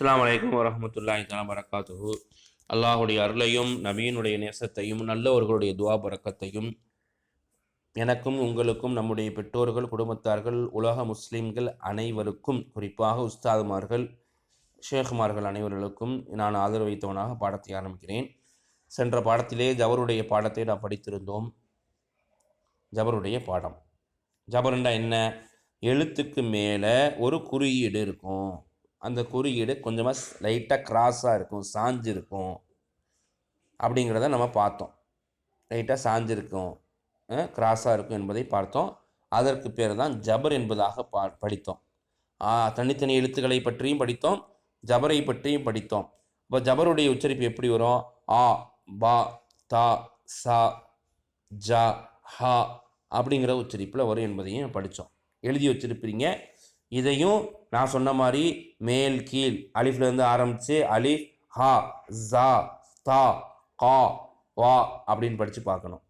அஸ்லாம் வலைக்கம் வரமத்துல்லாஹி தலா பரக்காத்துஹு அல்லாஹுடைய அருளையும் நபியினுடைய நேசத்தையும் நல்லவர்களுடைய துவா பறக்கத்தையும் எனக்கும் உங்களுக்கும் நம்முடைய பெற்றோர்கள் குடும்பத்தார்கள் உலக முஸ்லிம்கள் அனைவருக்கும் குறிப்பாக உஸ்தாதுமார்கள் ஷேகுமார்கள் அனைவர்களுக்கும் நான் ஆதரவு வைத்தவனாக பாடத்தை ஆரம்பிக்கிறேன். சென்ற பாடத்திலே ஜபருடைய பாடத்தை நாம் படித்திருந்தோம். ஜபருடைய பாடம். ஜபருண்டா என்ன? எழுத்துக்கு மேலே ஒரு குறியீடு இருக்கும். அந்த குறியீடு கொஞ்சமாக லைட்டாக கிராஸாக இருக்கும் சாஞ்சிருக்கும் அப்படிங்கிறத நம்ம பார்த்தோம். லைட்டாக சாஞ்சிருக்கும் கிராஸாக இருக்கும் என்பதை பார்த்தோம். அதற்கு பேர் தான் ஜபர் என்பதாக பா படித்தோம். தனித்தனி எழுத்துக்களை பற்றியும் படித்தோம் ஜபரை பற்றியும் படித்தோம். இப்போ ஜபருடைய உச்சரிப்பு எப்படி வரும்? ஆ பா தா சா ஜா ஹா அப்படிங்கிற உச்சரிப்பில் வரும் என்பதையும் படித்தோம். எழுதி வச்சிருப்பீங்க. இதையும் நான் சொன்ன மாதிரி மேல் கீழ் அலிஃப்லேருந்து ஆரம்பித்து அலிஃப் ஹா ஜா தா கா வா அப்படின்னு படித்து பார்க்கணும்.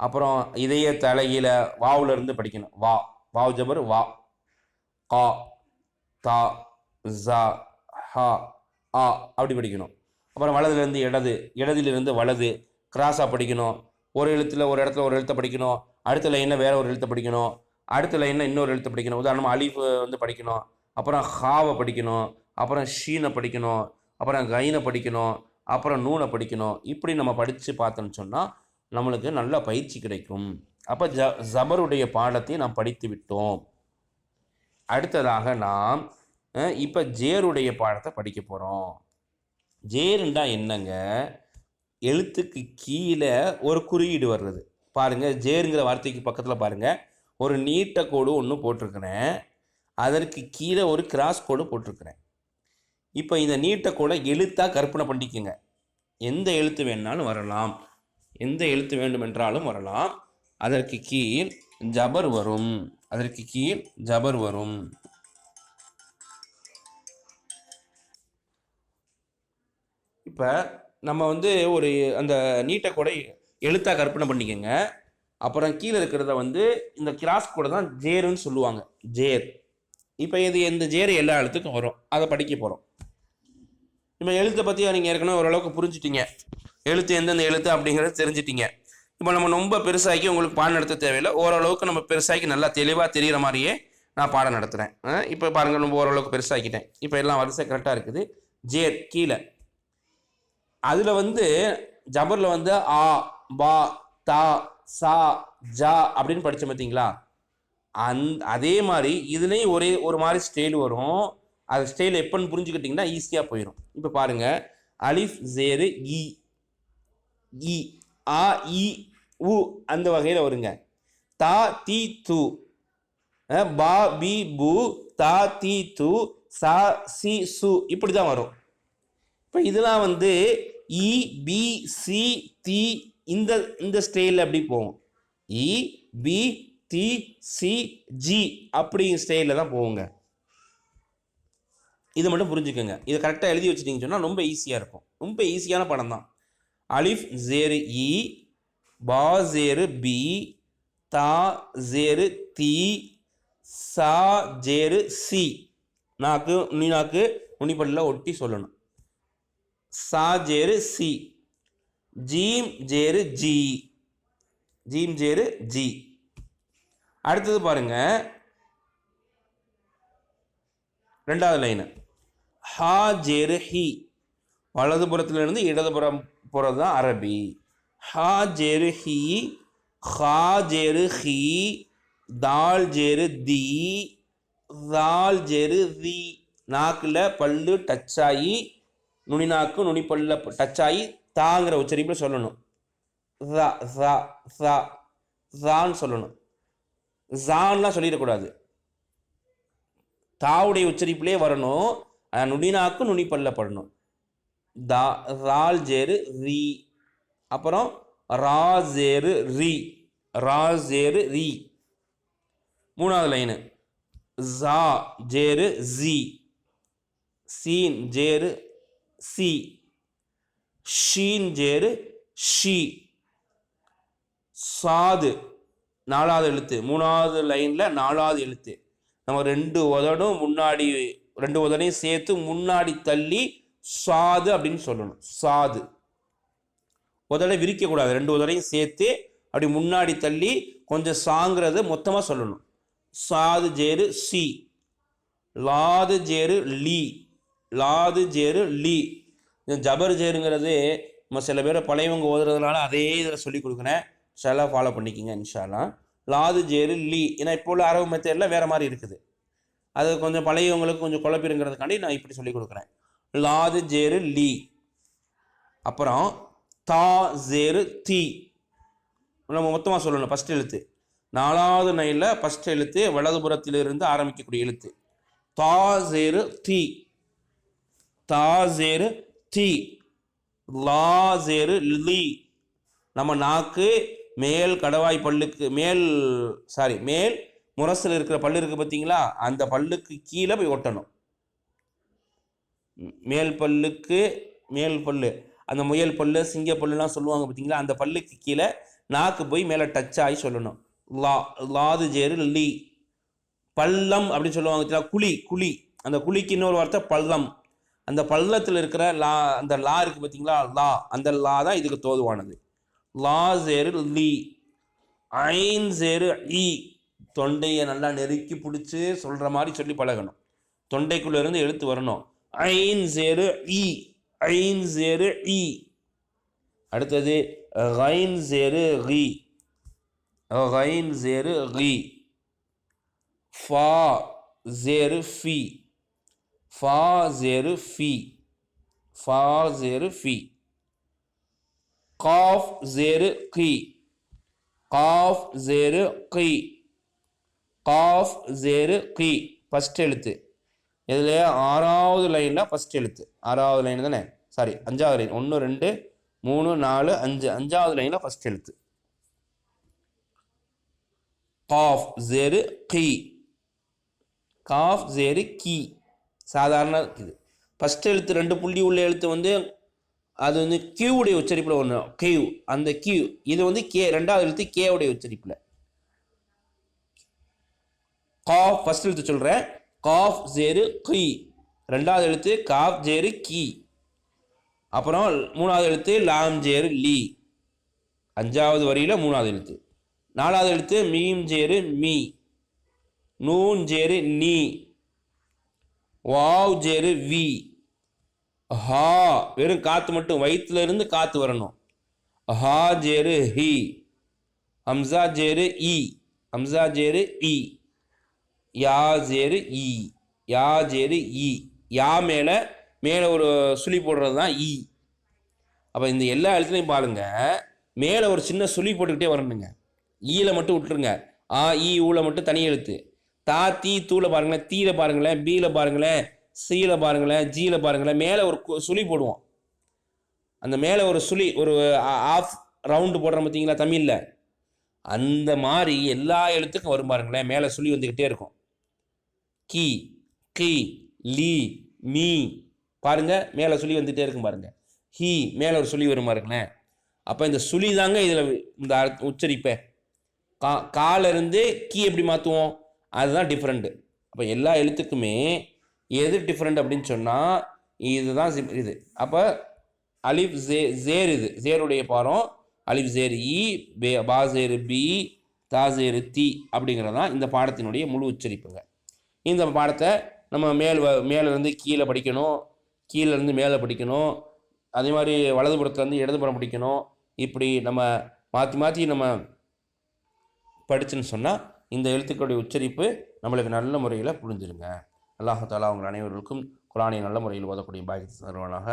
அப்புறம் இதய தலையில வாவுலேருந்து படிக்கணும். வா வாவ் ஜபர் வா. கா தா ஜா ஹா ஆ அப்படி படிக்கணும். அப்புறம் வலதுலேருந்து இடது இடதுலேருந்து வலது கிராஸாக படிக்கணும். ஒரு எழுத்தில் ஒரு இடத்துல ஒரு எழுத்தை படிக்கணும். அடுத்த லைனில் வேறு ஒரு எழுத்தை படிக்கணும். அடுத்த லைனில் இன்னொரு எழுத்தை படிக்கணும். உதாரணமாக அலிஃப் வந்து படிக்கணும். அப்புறம் ஹாவை படிக்கணும் அப்புறம் ஷீனை படிக்கணும் அப்புறம் கைனை படிக்கணும் அப்புறம் நூனை படிக்கணும். இப்படி நம்ம படித்து பார்த்தோன்னு சொன்னால் நம்மளுக்கு நல்ல பயிற்சி கிடைக்கும். அப்போ ஜ ஜபருடைய பாடத்தை நாம் படித்து விட்டோம். அடுத்ததாக நாம் இப்போ ஜேருடைய பாடத்தை படிக்க போகிறோம் ஜேருண்டா என்னங்க? எழுத்துக்கு கீழே ஒரு குறியீடு வர்றது. பாருங்கள் ஜேருங்கிற வார்த்தைக்கு பக்கத்தில் பாருங்க. ஒரு நீட்ட கோடு ஒன்று போட்டிருக்கிறேன். அதற்கு கீழே ஒரு கிராஸ் கோடு போட்டிருக்கிறேன். இப்போ இந்த நீட்டை கூட எழுத்தாக கற்பனை பண்ணிக்கோங்க. எந்த எழுத்து வேணாலும் வரலாம். எந்த எழுத்து வேண்டுமென்றாலும் வரலாம். அதற்கு கீழ் ஜபர் வரும். அதற்கு கீழ் ஜபர் வரும். இப்போ நம்ம வந்து ஒரு அந்த நீட்டை கூட எழுத்தாக கற்பனை பண்ணிக்கோங்க. அப்புறம் கீழே இருக்கிறத வந்து இந்த கிராஸ் கூட தான் ஜேருன்னு சொல்லுவாங்க. ஜேர். இப்போ இது இந்த ஜேர் எல்லா எழுத்துக்கும் வரும். அதை படிக்க போகிறோம் இப்போ எழுத்தை பற்றி நீங்கள் ஏற்கனவே ஓரளவுக்கு புரிஞ்சுட்டீங்க. எழுத்து எந்தெந்த எழுத்து அப்படிங்கிறத தெரிஞ்சிட்டிங்க. இப்போ நம்ம ரொம்ப பெருசாக்கி உங்களுக்கு பாடம் நடத்த தேவையில்லை. ஓரளவுக்கு நம்ம பெருசாக்கி நல்லா தெளிவாக தெரிகிற மாதிரியே நான் பாடம் நடத்துகிறேன் இப்போ பாருங்கள் நம்ம ஓரளவுக்கு பெருசாக்கிட்டேன். இப்போ எல்லாம் வரிசை கரெக்டாக இருக்குது. ஜேர் கீழே. அதில் வந்து ஜபரில் வந்து ஆ பா தா சா ஜா அப்படின்னு படித்தோம் பார்த்தீங்களா அந் அதே மாதிரி இதுலேயும் ஒரே ஒரு மாதிரி ஸ்டைல் வரும். அது ஸ்டைல் எப்போன்னு புரிஞ்சுக்கிட்டிங்கன்னா ஈஸியாக போயிடும் இப்போ பாருங்கள் அலிஃப் ஜேரு இ இ ஆ இ உ அந்த வகையில் வருங்க. தா தி து. பா பி பு தா தி து சா சி சு. இப்படி தான் வரும். இப்போ இதெல்லாம் வந்து இ பி சி தி இந்த இந்த ஸ்டைலில் அப்படி போகும். E B D C G அப்படிங்கிற ஸ்டைலில் தான் போவோங்க இது மட்டும் புரிஞ்சுக்கோங்க. இதை கரெக்டாக எழுதி வச்சுட்டிங்கன்னு சொன்னால் ரொம்ப ஈஸியாக இருக்கும். ரொம்ப ஈஸியான படம் தான். அலிஃப் ஜேரு இ பா ஜேரு பி தா ஜேரு தி சா ஜேரு சி. நாக்கு நுனி நாக்கு நுனிப்பல்ல ஒட்டி சொல்லணும். சா ஜேரு சி. ஜீம் ஜேரு ஜி. ஜீம் ஜேரு ஜி. அடுத்தது பாருங்க. ரெண்டாவது லைனு ஹா ஜெரு ஹி. வலதுபுறத்துல இருந்து இடதுபுறம் போகிறது தான் அரபி. ஹா ஜெரு ஹி ஹா ஜெரு ஹி தால் ஜெரு தி தால் ஜெரு தி. நாக்கில் பல்லு டச் ஆகி நுனி நாக்கு நுனி பல்ல டச் ஆகி தாங்கிற உச்சரிப்பில் சொல்லணும். த த த தான்னு சொல்லணும். ஜான்லாம் சொல்லிடக்கூடாது. தாவுடைய உச்சரிப்பிலே வரணும். ஆனால் நுனிநாக்கு நுனி படணும் தா ரால் ஜேரு ரி. அப்புறம் ரா ஜேரு ரி. ரா ஜேரு ரி. மூணாவது லைனு. ஜா ஜேரு ஜி. சீன் ஜேரு சி. ஷீன் ஜேரு ஷி. சாது. நாலாவது எழுத்து. மூணாவது லைனில் நாலாவது எழுத்து. நம்ம ரெண்டு உதடும் முன்னாடி ரெண்டு உதடையும் சேர்த்து முன்னாடி தள்ளி சாது அப்படின்னு சொல்லணும். சாது. உதடை விரிக்கக்கூடாது ரெண்டு உதடையும் சேர்த்து அப்படி முன்னாடி தள்ளி கொஞ்சம் சாங்கிறத மொத்தமாக சொல்லணும். சாது ஜேரு சி. லாது ஜேரு லீ. லாது ஜேரு லீ. ஜபர் ஜேருங்கிறது நம்ம சில பேர் பழையவங்க ஓதுறதுனால அதே இதில் சொல்லி கொடுக்குறேன். ஷாலா ஃபாலோ பண்ணிக்கிங்க இன்ஷாலாம் லாது ஜேரு லீ. ஏன்னா இப்போ உள்ள அரபு மெத்தேடில் வேறு மாதிரி இருக்குது. அது கொஞ்சம் பழையவங்களுக்கு கொஞ்சம் குழப்பிருங்கிறதுக்காண்டி நான் இப்படி சொல்லி கொடுக்குறேன். லாது ஜேரு லீ. அப்புறம் தா ஜேரு தி. நம்ம மொத்தமாக சொல்லணும் ஃபஸ்ட் எழுத்து. நாலாவது நையில் ஃபஸ்ட் எழுத்து வலதுபுறத்திலிருந்து ஆரம்பிக்கக்கூடிய எழுத்து. தா ஜேரு தி. தா ஜேரு தீ. லா ஜேரு லீ. நம்ம நாக்கு மேல் கடவாய் பல்லுக்கு மேல் சாரி மேல் முரசில் இருக்கிற பல்லு இருக்குது பார்த்தீங்களா? அந்த பல்லுக்கு கீழே போய் ஒட்டணும். மேல் பல்லுக்கு மேல் பல்லு. அந்த முயல் பல்லு சிங்க பல்லுலாம் சொல்லுவாங்க பார்த்தீங்களா? அந்த பல்லுக்கு கீழே நாக்கு போய் மேலே டச் ஆகி சொல்லணும். லா லாது ஜேரு லீ. பள்ளம் அப்படின்னு சொல்லுவாங்க பார்த்தீங்களா? குழி குழி. அந்த குழிக்கு இன்னொரு வார்த்தை பள்ளம். அந்த பள்ளத்தில் இருக்கிற லா அந்த லா இருக்குது பார்த்தீங்களா? லா. அந்த லா தான் இதுக்கு தோதுவானது. லா ஜேரு லீ. ஐன் ஜேரு ஈ தொண்டையை நல்லா நெருக்கி பிடிச்சி சொல்கிற மாதிரி சொல்லி பழகணும். தொண்டைக்குள்ளே இருந்து எழுத்து வரணும். ஐன் ஜேரு ஈ ஐன் ஜேரு ஈ அடுத்தது கைன் ஜேரு ரி. கைன் ரி. ஃபா ஜேரு ஃபி. ஃபா ஜேரு ஃபி. ஃபா ஜேரு ஃபி. காஃப் ஜேரு கி காஃப் ஜேரு கி காஃப் ஜேரு கி ஃபஸ்ட் எழுத்து. இதில் ஆறாவது லைனில் ஃபஸ்ட் எழுத்து. ஆறாவது லைன் தானே? சாரி அஞ்சாவது லைன் ஒன்று ரெண்டு மூணு நாலு அஞ்சு. அஞ்சாவது லைனில் ஃபஸ்ட் எழுத்து. காஃப் ஜேரு கி காஃப் ஜேரு கி சாதாரண இது. ஃபஸ்ட் எழுத்து ரெண்டு புள்ளி உள்ள எழுத்து வந்து அது வந்து கியூவுடைய உச்சரிப்பில் ஒன்று கியூ அந்த கியூ இது வந்து கே ரெண்டாவது எழுத்து கேவுடைய உச்சரிப்பில். காஃப் ஃபஸ்ட் எழுத்து சொல்கிறேன் காஃப் ஜேரு கி. ரெண்டாவது எழுத்து காஃப் ஜேரு கி. அப்புறம் மூணாவது எழுத்து லாம் ஜேரு லீ. அஞ்சாவது வரியில் மூணாவது எழுத்து. நாலாவது எழுத்து மீம் ஜேரு மீ. நூன் ஜேரு நீ. வாவ் ஜேரு வி. ஹா வெறும் காற்று மட்டும் வயிற்றுல இருந்து காற்று வரணும். ஹா ஜேரு ஹி. ஹம்சா ஜேரு இ. ஹம்சா ஜேரு இ. யா ஜேரு இ. யா ஜேரு இ. யா மேலே மேலே ஒரு சுழி போடுறது தான் இ. அப்போ இந்த எல்லா எழுத்துலையும் பாருங்க மேலே ஒரு சின்ன சுழி போட்டுக்கிட்டே வரணுங்க. ஈல மட்டும் விட்டுருங்க. ஆ ஈ ஊல மட்டும் தனி எழுத்து. தா தீ தூளை பாருங்களேன் தீல பாருங்களேன் பீல பாருங்களேன். சீல பாருங்களேன் ஜியில் பாருங்களேன் மேலே ஒரு சுழி போடுவோம். அந்த மேலே ஒரு சுழி ஒரு ஆஃப் ரவுண்டு போடுறோம் பார்த்தீங்களா தமிழில்? அந்த மாதிரி எல்லா எழுத்துக்கும் வரும் பாருங்களேன் மேலே சுழி வந்துக்கிட்டே இருக்கும். கி கி லீ மீ பாருங்க மேலே சுழி வந்துகிட்டே இருக்கும் பாருங்கள் ஹி மேலே ஒரு சுழி வரும் பாருங்களேன் அப்போ இந்த சுழி தாங்க இதில் இந்த அர்த்த- உச்சரிப்பே. கா காலிருந்து கீ எப்படி மாற்றுவோம் அதுதான் டிஃப்ரெண்ட்டு அப்போ எல்லா எழுத்துக்குமே எது டிஃப்ரெண்ட் அப்படின்னு சொன்னால் இதுதான் sim- இது. அப்போ அலிஃப் ஜே ஜேர் இது. ஜேருடைய பாரம் அலிஃப் ஜேர் இ பே பா ஜேரு பி தா ஜேரு தி அப்படிங்கிறது தான் இந்த பாடத்தினுடைய முழு உச்சரிப்புங்க. இந்த பாடத்தை நம்ம மேல் வ- மேலேருந்து கீழே படிக்கணும் கீழேருந்து மேலே படிக்கணும் அதே மாதிரி வலதுபுறத்துலேருந்து இடதுபுறம் படிக்கணும் இப்படி நம்ம மாற்றி மாற்றி நம்ம படிச்சுன்னு சொன்னால் இந்த எழுத்துக்களுடைய உச்சரிப்பு நம்மளுக்கு நல்ல முறையில் புரிஞ்சிருங்க. அல்லாஹ் தாலா உங்கள் அனைவருக்கும் குரானை நல்ல முறையில் ஓதக்கூடிய பாக்கியத்தை தருவானாக.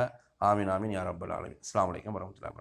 ஆமீன் ஆமீன் யார் அப்பல் ஆலமீன். அஸ்ஸலாமு அலைக்கும் வரமத்துல்லாஹி